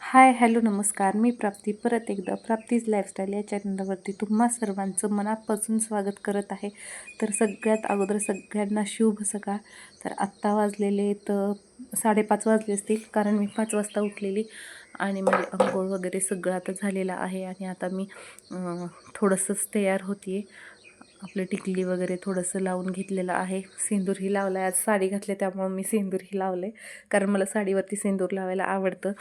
Hi hello नमस्कार. मी प्राप्ती. परत एकदा प्राप्तीज लाईफस्टाईल या चॅनलवरती तुम्हा सर्वांचं मनापासून स्वागत करत आहे. तर सगळ्यात अगोदर सगळ्यांना शुभ सकाळ. तर आत्ता वाजलेले तर साडेपाच वाजले असतील कारण मी पाच वाजता उठलेली आणि माझी अंघोळ वगैरे सगळं आता झालेलं आहे आणि आता मी थोडंसंच तयार होती आपलं टिकली वगैरे थोडंसं लावून घेतलेलं आहे. सिंदूरही लावला आहे आज साडी घातली त्यामुळं मी सिंदूरही लावले. कारण मला साडीवरती सिंदूर लावायला आवडतं.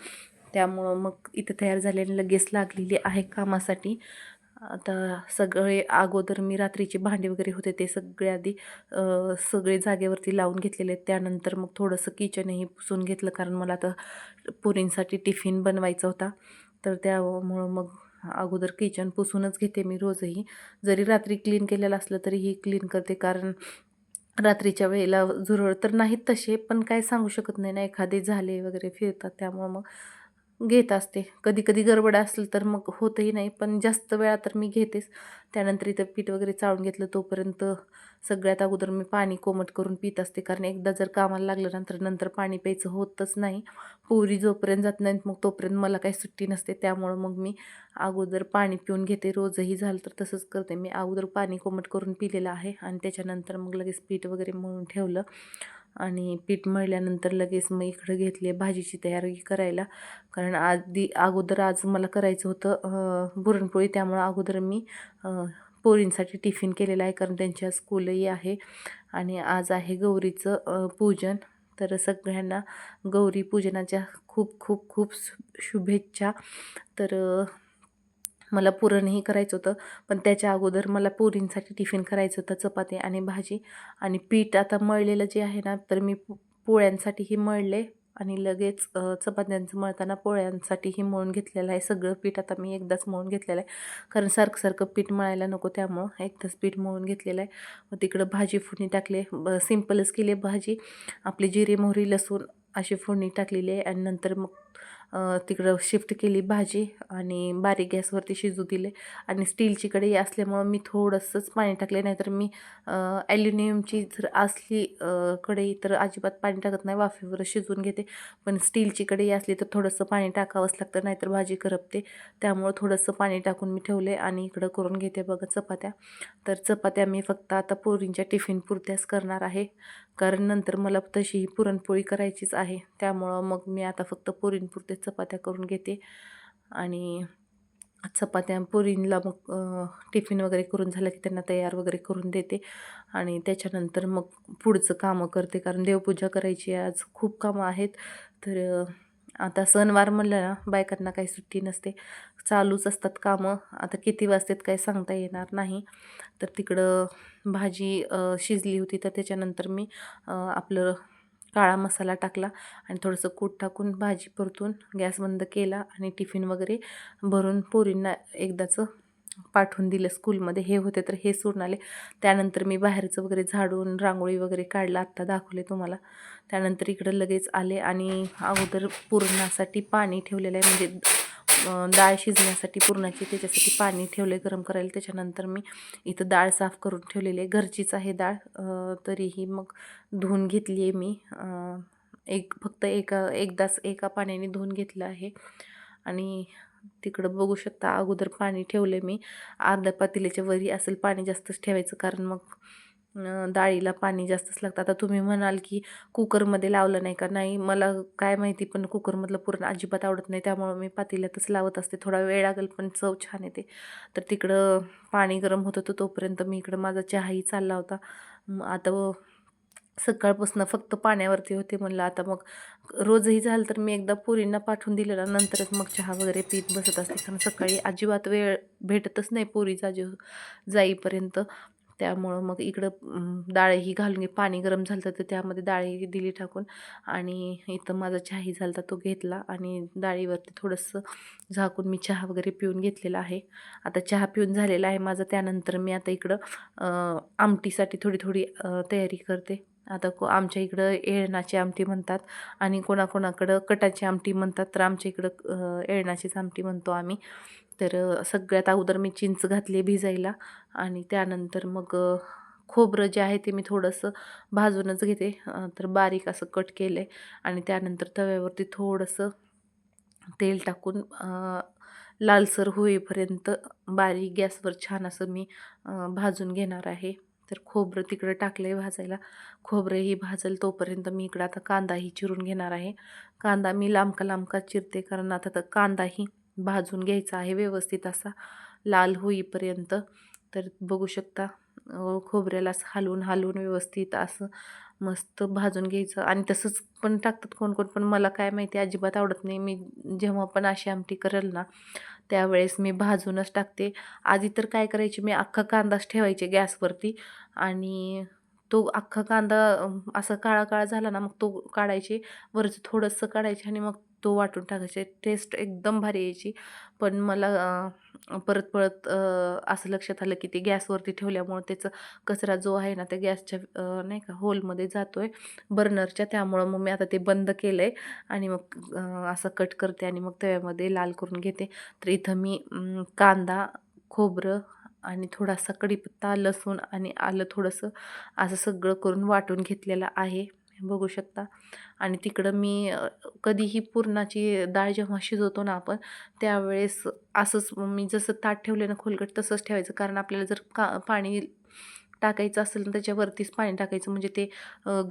त्यामुळं मग इथं तयार झालेली लगेच लागलेली आहे कामासाठी. आता सगळे अगोदर मी रात्रीचे भांडे वगैरे होते ते सगळे आधी सगळे जागेवरती लावून घेतलेले. आहेत त्यानंतर मग थोडंसं किचनही पुसून घेतलं. कारण मला आता पुरींसाठी टिफिन बनवायचा होता. तर त्यामुळं मग अगोदर किचन पुसूनच घेते मी रोजही. जरी रात्री क्लीन केलेलं असलं तरीही क्लीन करते. कारण रात्रीच्या वेळेला झुरळ तर नाहीत तसे पण काय सांगू शकत नाही ना एखादे झाले वगैरे फिरतात त्यामुळं मग घेत असते. कधी कधी गडबड असलं तर मग होतही नाही पण जास्त वेळा तर मी घेतेच. त्यानंतर इथं पीठ वगैरे चाळून घेतलं तोपर्यंत सगळ्यात अगोदर मी पाणी कोमट करून पित असते. कारण एकदा जर कामाला लागलं नंतर नंतर पाणी प्यायचं होतच नाही. पोरी जोपर्यंत जात नाहीत मग तोपर्यंत मला काही सुट्टी नसते. त्यामुळं मग मी अगोदर पाणी पिऊन घेते. रोजही झालं तर तसंच करते. मी अगोदर पाणी कोमट करून पिलेलं आहे आणि त्याच्यानंतर मग लगेच पीठ वगैरे मळून ठेवलं. आणि पीठ मळल्यानंतर लगेच मग इकडं घेतले भाजीची तयारी करायला. कारण आधी अगोदर आज मला करायचं होतं पुरणपोळी. त्यामुळं अगोदर मी पोरींसाठी टिफिन केलेला आहे. कारण त्यांच्या स्कूलही आहे. आणि आज आहे गौरीचं पूजन. तर सगळ्यांना गौरी पूजनाच्या खूप खूप खूप शुभेच्छा. तर मला पुरणही करायचं होतं. पण त्याच्या अगोदर मला पोरींसाठी टिफिन करायचं होतं चपाती आणि भाजी. आणि पीठ आता मळलेलं जे आहे ना तर मी पोळ्यांसाठीही मळले. आणि लगेच चपात्यांचं मळताना पोळ्यांसाठीही मळून घेतलेलं आहे. सगळं पीठ आता मी एकदाच मळून घेतलेलं आहे. कारण सारखं सारखं पीठ मळायला नको त्यामुळं. एकदाच पीठ मळून घेतलेलं आहे. मग तिकडं भाजी फोडणी टाकले ब सिम्पलच केली भाजी. आपली जिरे मोहरी लसूण अशी फोडणी टाकलेली आहे. आणि नंतर मग तिकडं शिफ्ट केली भाजी आणि बारीक गॅसवरती शिजू दिले आणि स्टीलची कढई असल्यामुळं मी थोडंसंच पाणी टाकले. नाहीतर मी ॲल्युमिनियमची जर असली कढई तर अजिबात पाणी टाकत नाही. वाफेवर शिजवून घेते. पण स्टीलची कढई असली तर थोडंसं पाणी टाकावंच लागतं. नाहीतर भाजी करपते. त्यामुळं थोडंसं पाणी टाकून मी ठेवले आणि इकडं करून घेते बघा चपात्या. तर चपात्या मी फक्त आता पोरींच्या टिफिन पुरत्याच करणार आहे. कारण नंतर मला तशी पुरणपोळी करायचीच आहे. त्यामुळं मग मी आता फक्त पोरींपुरते चपात्या करून घेते. आणि चपात्या पुरींला मग टिफिन वगैरे करून झालं की त्यांना तयार वगैरे करून देते. आणि त्याच्यानंतर मग पुढचं कामं करते. कारण देवपूजा करायची आहे आज खूप कामं आहेत. तर आता सणवार म्हणलं ना बायकांना काही सुट्टी नसते. चालूच असतात कामं. आता किती वाजतात काही सांगता येणार नाही. तर तिकडं भाजी शिजली होती तर त्याच्यानंतर मी आपलं काळा मसाला टाकला आणि थोडंसं कूट टाकून भाजी परतून गॅस बंद केला आणि टिफिन वगैरे भरून पोरींना एकदाचं पाठवून दिलं स्कूलमध्ये हे होते तर हे सोडून आले. त्यानंतर मी बाहेरचं वगैरे झाडून रांगोळी वगैरे काढला आत्ता दाखवले तुम्हाला. त्यानंतर इकडं लगेच आले आणि अगोदर पुरणासाठी पाणी ठेवलेलं आहे. म्हणजे डाळ शिजण्यासाठी पुरणाची त्याच्यासाठी पाणी ठेवले गरम करायला. त्याच्यानंतर मी इथं डाळ साफ करून ठेवलेली आहे. घरचीच आहे डाळ. तरीही मग धुवून घेतली आहे मी. एक फक्त एका एकदाच एका पाण्याने धुवून घेतलं आहे. आणि तिकडं बघू शकता. अगोदर पाणी ठेवले मी. अर्ध्या पातेल्याच्या वरी असेल पाणी जास्तच ठेवायचं कारण मग डाळीला पाणी जास्तच लागतं. आता तुम्ही म्हणाल की कुकरमध्ये लावलं नाही का? नाही मला काय माहिती पण कुकरमधलं पूर्ण अजिबात आवडत नाही. त्यामुळं मी पातेल्यातच लावत असते. थोडा वेळ लागेल पण चव छान येते. तर तिकडं पाणी गरम होत होतं तोपर्यंत मी इकडं माझा चहाही चालला होता. आता सकाळपासून फक्त पाण्यावरती होते म्हणलं आता मग रोजही झालं तर मी एकदा पोरींना पाठवून दिलेला नंतरच मग चहा वगैरे पीत बसत असते. कारण सकाळी अजिबात वेळ भेटतच नाही पोरीचा जीव जाईपर्यंत. त्यामुळं मग इकडं डाळही घालून घे पाणी गरम झालं तर त्यामध्ये डाळही दिली टाकून आणि इथं माझा चहाही झाला तो घेतला आणि डाळीवरती थोडंसं झाकून मी चहा वगैरे पिऊन घेतलेला आहे. आता चहा पिऊन झालेला आहे माझा त्यानंतर मी आता इकडं आमटीसाठी थोडी थोडी तयारी करते. आता को आमच्या इकडं येळणाची आमटी म्हणतात आणि कोणाकोणाकडं कटाची आमटी म्हणतात तर आमच्या इकडं एळणाचीच येळणाचीच आमटी म्हणतो आम्ही. तर सगळ्यात अगोदर मी चिंच घातली भिजायला आणि त्यानंतर मग खोबरं जे आहे ते मी थोडंसं भाजूनच घेते. तर बारीक असं कट केलं आहे आणि त्यानंतर तव्यावरती थोडंसं तेल टाकून लालसर होईपर्यंत बारीक गॅसवर छान असं मी भाजून घेणार आहे. तर खोबरं तिकडं टाकलं आहे भाजायला खोबरंही भाजल तोपर्यंत मी इकडं आता कांदाही चिरून घेणार आहे. कांदा मी लांबका लांबका चिरते कारण आता तर कांदाही भाजून घ्यायचा आहे व्यवस्थित असा. लाल होईपर्यंत. तर बघू शकता खोबऱ्याला असं हलवून हलवून व्यवस्थित असं मस्त भाजून घ्यायचं. आणि तसंच पण टाकतात कोण कोण पण मला काय माहिती अजिबात आवडत नाही. मी जेव्हा पण अशी आमटी करेल ना त्यावेळेस मी भाजूनच टाकते. आधी तर काय करायचे मी अख्खा कांदाच ठेवायचे गॅसवरती आणि तो अख्खा कांदा असं असा काळा काळा झाला ना मग तो काढायचे. वरचं थोडंसं काढायचे आणि मग तो वाटून टाकायचे. टेस्ट एकदम भारी यायची. पण मला परत परत असं लक्षात आलं की ते गॅसवरती ठेवल्यामुळं त्याचं कचरा जो आहे ना त्या गॅसच्या नाही का होलमध्ये जातो आहे बर्नरच्या त्यामुळं मग मी आता ते बंद केलं आहे आणि मग असं कट करते आणि मग तव्यामध्ये लाल करून घेते. तर इथं मी कांदा खोबरं आणि थोडासा कढीपत्ता लसूण आणि आलं थोडंसं असं सगळं करून वाटून घेतलेलं आहे. बघू शकता. आणि तिकडं मी कधीही पुरणाची डाळ जेव्हा शिजवतो ना आपण त्यावेळेस असंच मी जसं ताट ठेवले ना खोलगट तसंच ठेवायचं. कारण आपल्याला जर का पाणी टाकायचं असेल ना त्याच्यावरतीच पाणी टाकायचं. म्हणजे ते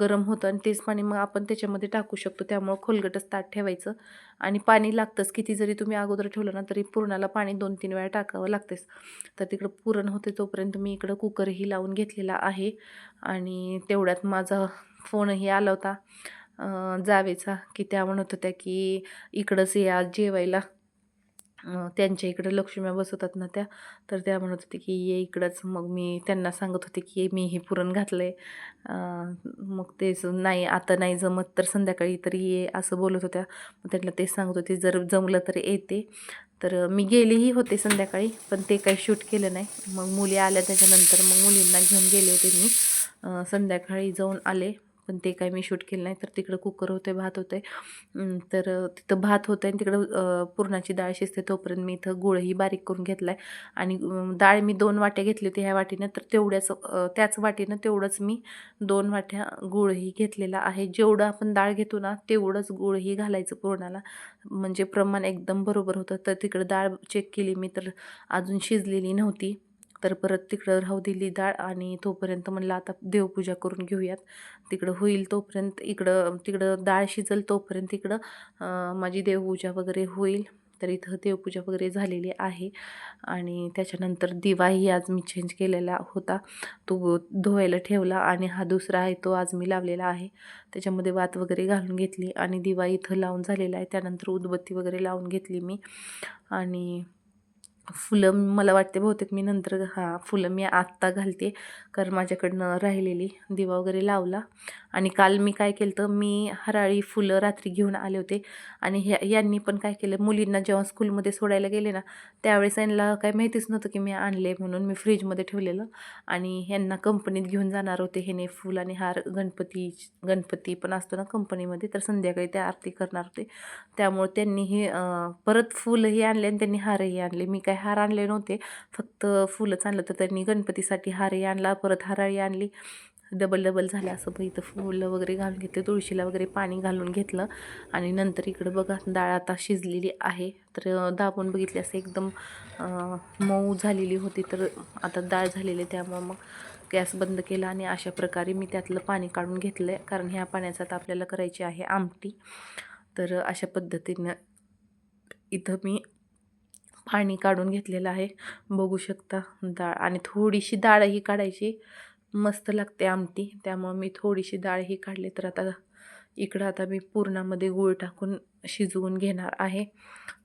गरम होतं आणि तेच पाणी मग आपण त्याच्यामध्ये टाकू शकतो. त्यामुळं खोलगटच ताट ठेवायचं. आणि पाणी लागतंच. किती जरी तुम्ही अगोदर ठेवलं ना तरी पुरणाला पाणी दोन तीन वेळा टाकावं लागतेच. तर तिकडं पुरण होते तोपर्यंत मी इकडं कुकरही लावून घेतलेला आहे. आणि तेवढ्यात माझा फोनही आला होता. जावेचा की त्या म्हणत होत्या की इकडंच या जेवायला. त्यांच्या इकडं लक्ष्म्या बसवतात ना त्या. तर त्या म्हणत होते की ये इकडंच. मग मी त्यांना सांगत होते की मी हे पुरण घातलं आहे मग तेच नाही आता नाही जमत तर संध्याकाळी तरी ये असं बोलत होत्या. मग त्यांना तेच सांगत होते जर जमलं तर येते. तर मी गेलेही होते संध्याकाळी पण ते काही शूट केलं नाही. मग मुली आल्या त्याच्यानंतर मग मुलींना घेऊन गेले होते मी. संध्याकाळी जाऊन आले. पण ते काही मी शूट केलं नाही. तर तिकडं कुकर होते भात होते. तर तिथं भात होतं आणि तिकडं पुरणाची डाळ शिजते तोपर्यंत मी इथं गुळही बारीक करून घेतला आहे आणि डाळ मी दोन वाट्या घेतली होती ह्या वाटीनं. तर तेवढ्याच त्याच वाटीनं तेवढंच मी दोन वाट्या गुळही घेतलेला आहे. जेवढं आपण डाळ घेतो ना तेवढंच गुळही घालायचं पुरणाला. म्हणजे प्रमाण एकदम बरोबर होतं. तर तिकडं डाळ चेक केली मी तर अजून शिजलेली नव्हती. तर परत तिकडं राहू दिली डाळ आणि तोपर्यंत म्हणलं आता देवपूजा करून घेऊयात. तिकडं होईल तोपर्यंत इकडं तिकडं डाळ शिजल तोपर्यंत इकडं माझी देवपूजा वगैरे होईल. तर इथं देवपूजा वगैरे झालेली आहे. आणि त्याच्यानंतर दिवाही आज मी चेंज केलेला होता. तो धुवायला ठेवला आणि हा दुसरा आहे तो आज मी लावलेला आहे. त्याच्यामध्ये वात वगैरे घालून घेतली आणि दिवा इथं लावून झालेला आहे. त्यानंतर उदबत्ती वगैरे लावून घेतली मी. आणि फुलं मला वाटते बहुतेक मी नंतर हां फुलं मी आत्ता घालते. कारण माझ्याकडनं राहिलेली दिवा वगैरे लावला. आणि काल मी काय केलं तर मी हराळी फुलं रात्री घेऊन आले होते. आणि ह्या यांनी पण काय केलं मुलींना जेव्हा स्कूलमध्ये सोडायला गेले ना त्यावेळेस यांना काय माहितीच नव्हतं की मी आणले म्हणून मी फ्रीजमध्ये ठेवलेलं. आणि ह्यांना कंपनीत घेऊन जाणार होते ह्याने फुल आणि हार. गणपती गणपती पण असतो ना कंपनीमध्ये तर संध्याकाळी ते आरती करणार होते. त्यामुळे त्यांनी हे परत फुलंही आणले आणि त्यांनी हारही आणले. मी काय हार आणले नव्हते. फक्त फुलंच आणलं तर त्यांनी गणपतीसाठी हारही आणला परत हाराळी आणली. डबल डबल झालं असं बघ इथं फुलं वगैरे घालून घेतले तुळशीला वगैरे पाणी घालून घेतलं. आणि नंतर इकडं बघा डाळ आता शिजलेली आहे. तर दाबून बघितली असं एकदम मऊ झालेली होती. तर आता डाळ झालेली आहे, त्यामुळं मग गॅस बंद केला आणि अशा प्रकारे मी त्यातलं पाणी काढून घेतलं आहे कारण ह्या पाण्याचं आता आपल्याला करायची आहे आमटी. तर अशा पद्धतीनं इथं मी पाणी काढून घेतलेलं आहे. बघू शकता डाळ आणि थोडीशी डाळही काढायची. मस्त लागते आमटी. त्यामुळं मी थोडीशी डाळही काढली तर आता इकडं आता मी पूर्णामध्ये गूळ टाकून शिजवून घेणार आहे.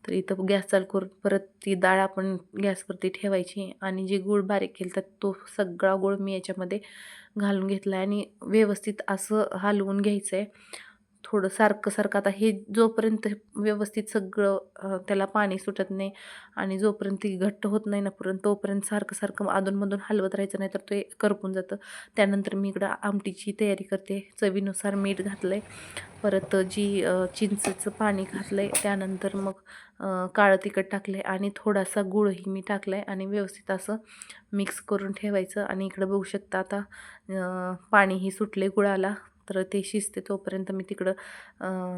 तर इथं गॅस चालू करून परत ती डाळ आपण गॅसवरती ठेवायची आणि जे गूळ बारीक केलं तर तो सगळा गूळ मी याच्यामध्ये घालून घेतला आहे आणि व्यवस्थित असं हलवून घ्यायचं आहे थोडं सारखं सारखं. आता हे जोपर्यंत व्यवस्थित सगळं त्याला पाणी सुटत नाही आणि जोपर्यंत ती घट्ट होत नाही ना पुरण तोपर्यंत सारखं सारखं अधूनमधून हलवत राहायचं नाही तर ते करपून जातं. त्यानंतर मी इकडं आमटीची तयारी करते. चवीनुसार मीठ घातलं आहे परत जी चिंचेचं पाणी घातलं आहे त्यानंतर मग काळं तिखट टाकलं आहे आणि थोडासा गुळही मी टाकला आहे आणि व्यवस्थित असं मिक्स करून ठेवायचं. आणि इकडं बघू शकता आता पाणीही सुटले गुळाला. तर ते शिजते तोपर्यंत मी तिकडं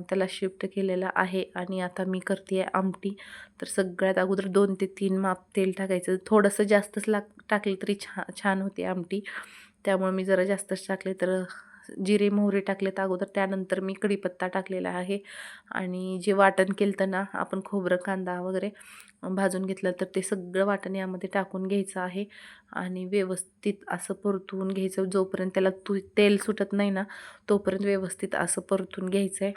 त्याला शिफ्ट केलेला आहे आणि आता मी करते आहे आमटी. तर सगळ्यात अगोदर दोन ते तीन माप तेल टाकायचं. थोडंसं जास्तच लाग टाकलं तरी छा छान होते आमटी. त्यामुळे मी जरा जास्तच टाकले तर जिरे मोहरे टाकलेत अगोदर त्यानंतर मी कढीपत्ता टाकलेला आहे. आणि जे वाटण केलं तर ना आपण खोबरं कांदा वगैरे भाजून घेतलं तर ते सगळं वाटण यामध्ये टाकून घ्यायचं आहे. आणि व्यवस्थित असं परतून घ्यायचं. जोपर्यंत त्याला तू तेल सुटत नाही ना तोपर्यंत व्यवस्थित असं परतून घ्यायचं आहे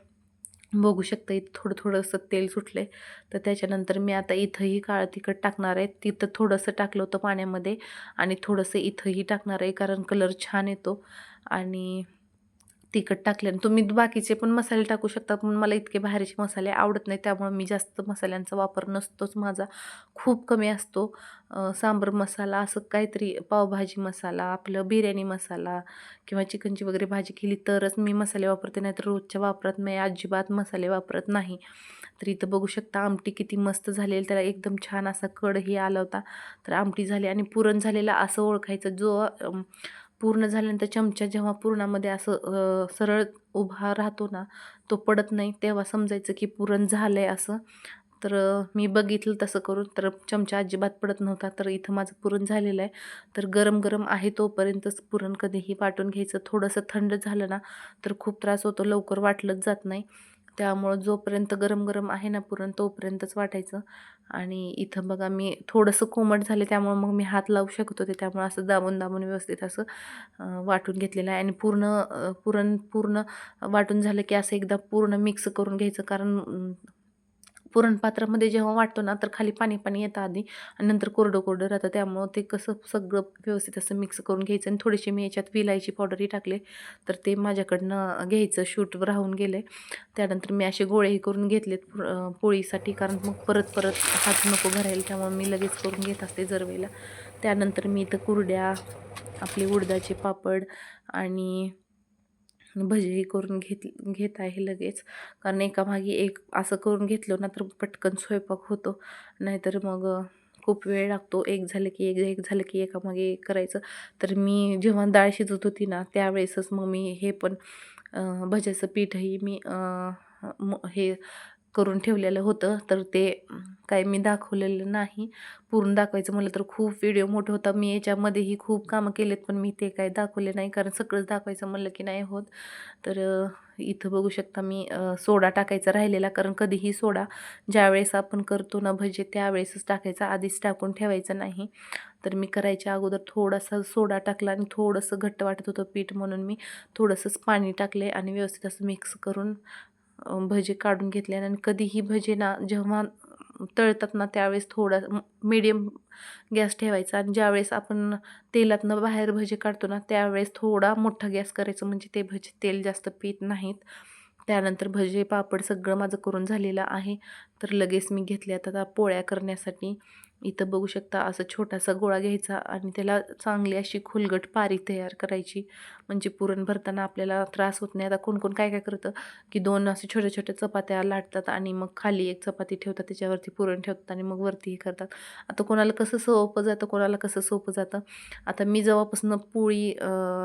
बघू शकता इथं थोडं थोडंसं तेल सुटलं तर त्याच्यानंतर मी आता इथंही काळं तिखट टाकणार आहे. तिथं थोडंसं टाकलं होतं पाण्यामध्ये आणि थोडंसं इथंही टाकणार आहे कारण कलर छान येतो. आणि तिखट टाकल्यानं तुम्ही बाकीचे पण मसाले टाकू शकता पण मला इतके बाहेरचे मसाले आवडत नाही त्यामुळे मी जास्त मसाल्यांचा वापर नसतोच. माझा खूप कमी असतो. सांबर मसाला असं काहीतरी पावभाजी मसाला आपलं बिर्याणी मसाला किंवा चिकनची वगैरे भाजी केली तरच मी मसाले वापरते नाहीतर रोजच्या वापरात मी अजिबात मसाले वापरत नाही. तर इथं बघू शकता आमटी किती मस्त झालेली त्याला एकदम छान असा कडही आला होता. तर आमटी झाली आणि पुरण झालेला असं ओळखायचं जो पूर्ण झाल्यानंतर चमचा जेव्हा पुरणामध्ये असं सरळ उभा राहतो ना तो पडत नाही तेव्हा समजायचं की पुरण झालं आहे असं. तर मी बघितलं तसं करून तर चमचा अजिबात पडत नव्हता तर इथं माझं पुरण झालेलं आहे. तर गरम गरम आहे तोपर्यंतच पुरण कधीही वाटून घ्यायचं. थोडंसं थंड झालं ना तर खूप त्रास होतो लवकर वाटलंच जात नाही. त्यामुळं जोपर्यंत गरम गरम आहे ना पुरण तोपर्यंतच वाटायचं. आणि इथं बघा मी थोडंसं कोमट झाले त्यामुळं मग मी हात लावू शकत होते. त्यामुळं असं दाबून दाबून व्यवस्थित असं वाटून घेतलेलं आहे. आणि पूर्ण पुरण पूर्ण वाटून झालं की असं एकदा पूर्ण मिक्स करून घ्यायचं. कारण पुरणपात्रामध्ये जेव्हा वाटतो ना तर खाली पाणी पाणी येतं आधी आणि नंतर कोरडं कोरडं राहतं. त्यामुळं ते कसं सगळं व्यवस्थित असं मिक्स करून घ्यायचं आणि थोडीशी मी याच्यात विलायची पावडरही टाकले. तर ते माझ्याकडनं घ्यायचं शूट राहून गेले. त्यानंतर मी असे गोळेही करून घेतलेत पोळीसाठी कारण मग परत परत हात नको भरायला त्यामुळे मी लगेच करून घेत असते जरवेला. त्यानंतर मी इथं कुरड्या आपले उडदाचे पापड आणि भजीही करून घेत घेत आहे लगेच. कारण एकामागे एक असं करून घेतलं ना तर पटकन स्वयंपाक होतो. नाहीतर मग खूप वेळ लागतो. एक झालं की एक एक झालं की एकामागे एक करायचं. तर मी जेव्हा डाळ शिजत होती ना त्यावेळेसच मग मी हे पण भज्याचं पीठही मी म- हे करून ठेवलेलं होतं. तर ते काय मी दाखवलेलं नाही. पूर्ण दाखवायचं म्हटलं तर खूप व्हिडिओ मोठं होता मी याच्यामध्येही खूप कामं केलेत पण मी ते काय दाखवले नाही. कारण सगळंच दाखवायचं म्हणलं की नाही होत. तर इथं बघू शकता मी सोडा टाकायचा राहिलेला. कारण कधीही सोडा ज्यावेळेस आपण करतो ना भजे त्यावेळेसच टाकायचा. आधीच टाकून ठेवायचं नाही. तर मी करायच्या अगोदर थोडासा सोडा टाकला आणि थोडंसं घट्ट वाटत होतं पीठ म्हणून मी थोडंसंच पाणी टाकले आणि व्यवस्थित असं मिक्स करून भजे काढून घेतले आणि कधीही भजे ना जेव्हा तळतात ना त्यावेळेस थोडा मीडियम गॅस ठेवायचा आणि ज्यावेळेस आपण तेलातनं बाहेर भजे काढतो ना त्यावेळेस थोडा मोठा गॅस करायचं म्हणजे ते भजे तेल जास्त पीत नाहीत. त्यानंतर भजे पापड सगळं माझं करून झालेलं आहे. तर लगेच मी घेतले आता पोळ्या करण्यासाठी. इथं बघू शकता असं छोटासा गोळा घ्यायचा आणि त्याला चांगली अशी खुलगट पारी तयार करायची. म्हणजे पुरण भरताना आपल्याला त्रास होत नाही. आता कोण कोण काय काय करतं की दोन असे छोट्या छोट्या चपात्या लाटतात आणि मग खाली एक चपाती ठेवतात त्याच्यावरती पुरण ठेवतात आणि मग वरती हे करतात. आता कोणाला कसं सोपं जातं कोणाला कसं सोपं जातं? आता मी जेव्हापासून पोळी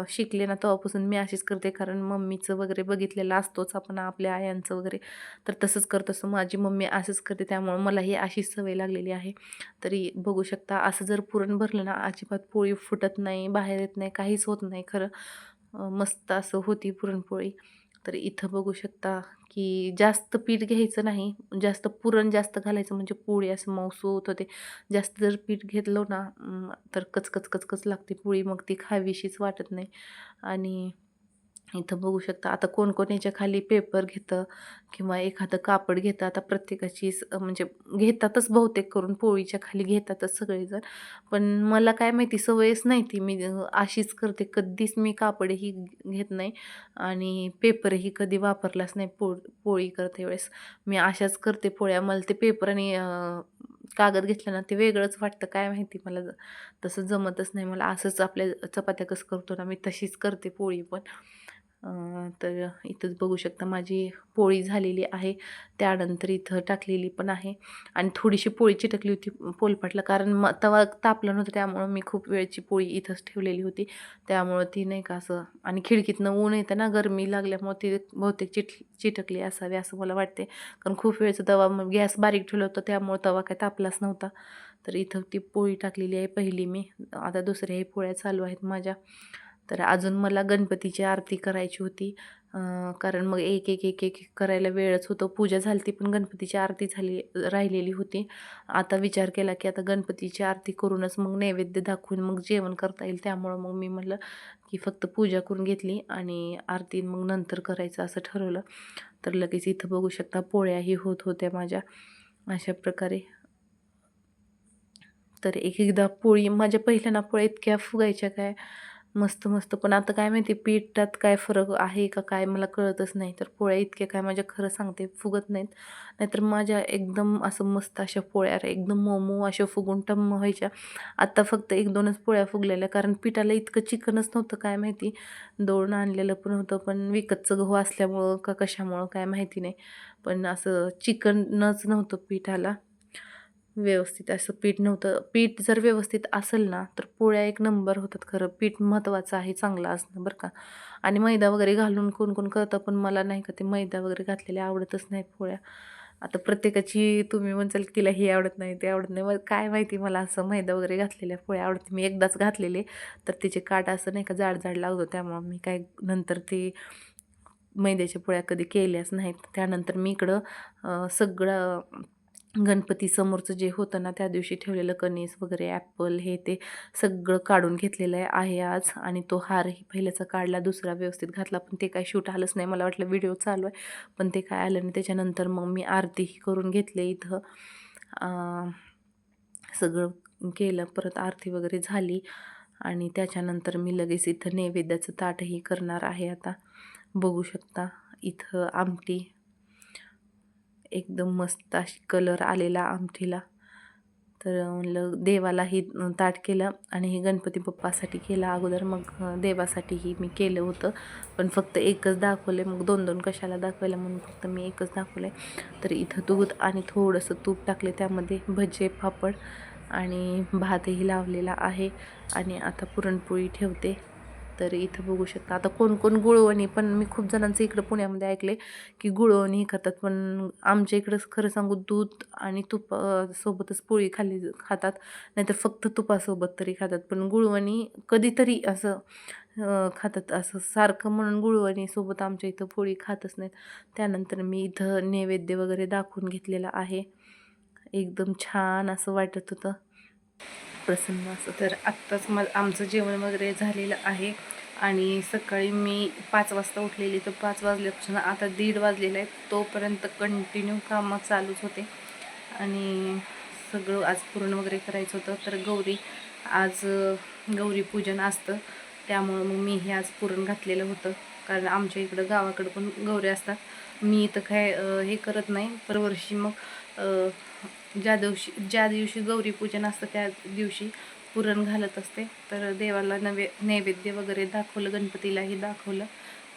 शिकले ना तेव्हापासून मी अशीच करते. कारण मम्मीचं वगैरे बघितलेलं असतोच आपण आपल्या आयांचं वगैरे. तर तसंच करत असं माझी मम्मी असंच करते. त्यामुळं मला ही अशीच सवय लागलेली आहे. तरी बघू शकता असं जर पुरण भरलं ना अजिबात पोळी फुटत नाही बाहेर येत नाही काहीच होत नाही खरं. मस्त असं होती पुरणपोळी. तर इथं बघू शकता की जास्त पीठ घ्यायचं नाही जास्त पुरण जास्त घालायचं म्हणजे पोळी असं मऊसूत होते जास्त जर पीठ घेतलं ना तर कचकच कचकच लागते पोळी मग ती खावीशीच वाटत नाही. आणि इथं बघू शकता. आता कोण कोण खाली पेपर घेतं किंवा एखादं कापड घेतं. आता प्रत्येकाची म्हणजे घेतातच बहुतेक करून पोळीच्या खाली घेतातच सगळेजण. पण मला काय माहिती सवयच नाही ती. मी अशीच करते. कधीच मी कापडही घेत नाही आणि पेपरही कधी वापरलाच नाही पो पोळी करते वेळेस. मी अशाच करते पोळ्या. मला ते पेपर आणि कागद घेतलं ना ते वेगळंच वाटतं. काय माहिती मला ज- तसं जमतच नाही. मला असंच आपल्या चपात्या कसं करतो ना मी तशीच करते पोळी पण. तर इथंच बघू शकता माझी पोळी झालेली आहे. त्यानंतर इथं टाकलेली पण आहे. आणि थोडीशी पोळी चिटकली होती पोलपाटला कारण म तवा तापलं नव्हतं त्यामुळं मी खूप वेळची पोळी इथंच ठेवलेली होती. त्यामुळं ती नाही का असं आणि खिडकीतनं ऊन येतं ना गरमी लागल्यामुळं ती बहुतेक चिट चिटकली असावी असं मला वाटते. कारण खूप वेळचं तवा मग गॅस बारीक ठेवलं होतं त्यामुळं तवा काय तापलाच नव्हता. तर इथं ती पोळी टाकलेली आहे पहिली मी. आता दुसऱ्याही पोळ्या चालू आहेत माझ्या. तर अजून मला गणपतीची आरती करायची होती. कारण मग एक एक एक एक करायला वेळच होतो. पूजा झाली ती पण गणपतीची आरती झाली राहिलेली होती. आता विचार केला की आता गणपतीची आरती करूनच मग नैवेद्य दाखवून मग जेवण करता येईल. त्यामुळं मग मी म्हटलं की फक्त पूजा करून घेतली आणि आरती मग नंतर करायचं असं ठरवलं. तर लगेच इथं बघू शकता पोळ्याही होत होत्या माझ्या. अशा प्रकारे. तर एक एकदा पोळी माझ्या पहिल्यांदा पोळ्या इतक्या फुगायच्या काय? मस्त मस्त. पण आता काय माहिती पिठात काय फरक आहे का काय मला कळतच नाही. तर पोळ्या इतक्या काय माझ्या खरं सांगते फुगत नाहीत. नाहीतर माझ्या एकदम असं मस्त अशा पोळ्या एकदम मोमो अशा फुगून टम्म व्हायच्या. आत्ता फक्त एक दोनच पोळ्या फुगलेल्या. कारण पिठाला इतकं चिकनच नव्हतं काय माहिती. दळून आणलेलं पण होतं पण विकतचं गहू असल्यामुळं का कशामुळं काय माहिती नाही. पण असं चिकनच नव्हतं पिठाला. व्यवस्थित असं पीठ नव्हतं. पीठ जर व्यवस्थित असेल ना तर पोळ्या एक नंबर होतात खरं. पीठ महत्त्वाचं आहे चांगलं असणं बरं का. आणि मैदा वगैरे घालून कोण कोण करतं पण मला नाही का ते मैदा वगैरे घातलेले आवडतच नाही पोळ्या. आता प्रत्येकाची तुम्ही म्हणचाल तिला हे आवडत नाही ते आवडत नाही. मग काय माहिती मला असं मैदा वगैरे घातलेल्या पोळ्या आवडते मी एकदाच घातलेले तर तिचे काट असं नाही का जाड जाड लागतो त्यामुळं मी काय नंतर ते मैद्याच्या पोळ्या कधी केल्याच नाहीत. त्यानंतर मी इकडं सगळं गणपती समोरचं जे होतं ना त्या दिवशी ठेवलेलं कणीस वगैरे ॲपल हे ते सगळं काढून घेतलेलं आहे आज. आणि तो हारही पहिल्याचा काढला दुसरा व्यवस्थित घातला पण ते काय शूट आलंच नाही. मला वाटलं व्हिडिओ चालू आहे पण ते काय आलं नाही. त्याच्यानंतर मग मी आरतीही करून घेतले इथं. सगळं केलं परत आरती वगैरे झाली. आणि त्याच्यानंतर मी लगेच इथं नैवेद्याचं ताटही करणार आहे आता. बघू शकता इथं आमटी एकदम मस्त अशी कलर आलेला आमठीला तर म्हणलं देवालाही ताट केलं आणि हे गणपती बाप्पासाठी केलं. अगोदर मग देवासाठीही मी केलं होतं. पण फक्त एकच दाखवले मग दोन दोन कशाला दाखवायला म्हणून फक्त मी एकच दाखवले तर इथं दूध आणि थोडंसं तूप टाकले. त्यामध्ये भजे पापड आणि भातही लावलेला आहे. आणि आता पुरणपोळी ठेवते. तर इथं बघू शकता. आता कोण कोण गुळवणी पण मी खूप जणांचं इकडं पुण्यामध्ये ऐकले की गुळवणी खातात पण आमच्या इकडं खरं सांगू दूध आणि तुपासोबतच सोबतच पोळी खाल्ली खातात. नाहीतर फक्त तुपासोबत तरी खातात. पण गुळवणी कधीतरी असं खातात. असं सारखं म्हणून गुळवणीसोबत आमच्या इथं पोळी खातच नाहीत. त्यानंतर मी इथं नैवेद्य वगैरे दाखवून घेतलेला आहे. एकदम छान असं वाटत होतं. प्रसन्न असं. तर आत्ताच मग आमचं जेवण वगैरे झालेलं आहे. आणि सकाळी मी पाच वाजता उठलेली. तर पाच वाजल्यापासून आता दीड वाजलेलं आहे. तोपर्यंत कंटिन्यू कामं चालूच होते. आणि सगळं आज पूर्ण वगैरे करायचं होतं. तर गौरी आज गौरी पूजन असतं. त्यामुळं मग मी हे आज पुरण घातलेलं होतं. कारण आमच्या इकडं गावाकडं पण गौरी असतात. मी इथं काय हे करत नाही. परवर्षी मग ज्या दिवशी ज्या दिवशी गौरी पूजन असतं त्या दिवशी पुरण घालत असते. तर देवाला नवे नैवेद्य वगैरे दाखवलं गणपतीलाही दाखवलं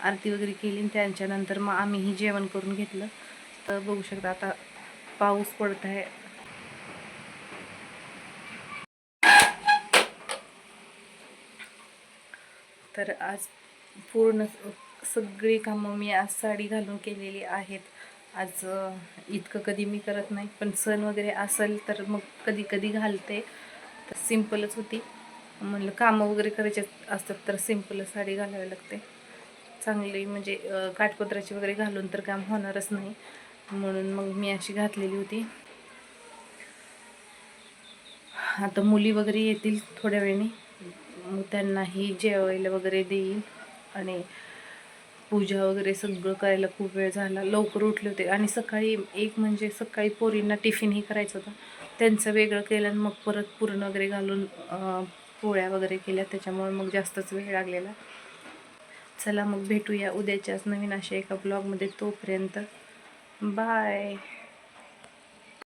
आरती वगैरे केली. आणि त्यांच्यानंतर मग आम्हीही जेवण करून घेतलं. तर बघू शकता आता पाऊस पडत आहे. तर आज पूर्ण सगळी कामं मी आज साडी घालून केलेली आहेत. आज इतकं कधी मी करत नाही पण सण वगैरे असेल तर मग कधी कधी घालते. तर सिम्पलच होती. म्हणलं कामं वगैरे करायचे असतात तर सिम्पलच साडी घालावी लागते. चांगली म्हणजे काठपत्राची वगैरे घालून तर काम होणारच नाही. म्हणून मग मी अशी घातलेली होती. आता मुली वगैरे येतील थोड्या वेळाने. मग त्यांनाही जेवायला वगैरे देईल आणि पूजा वगैरे सगळं करायला खूप वेळ झाला. लवकर उठले होते. आणि सकाळी एक म्हणजे सकाळी पोरींना टिफिनही करायचं होतं. त्यांचं वेगळं केलं आणि मग परत पुरण वगैरे घालून पोळ्या वगैरे केल्या. त्याच्यामुळे मग जास्तच वेळ लागलेला. चला मग भेटूया उद्याच्याच नवीन अशा एका ब्लॉगमध्ये तोपर्यंत बाय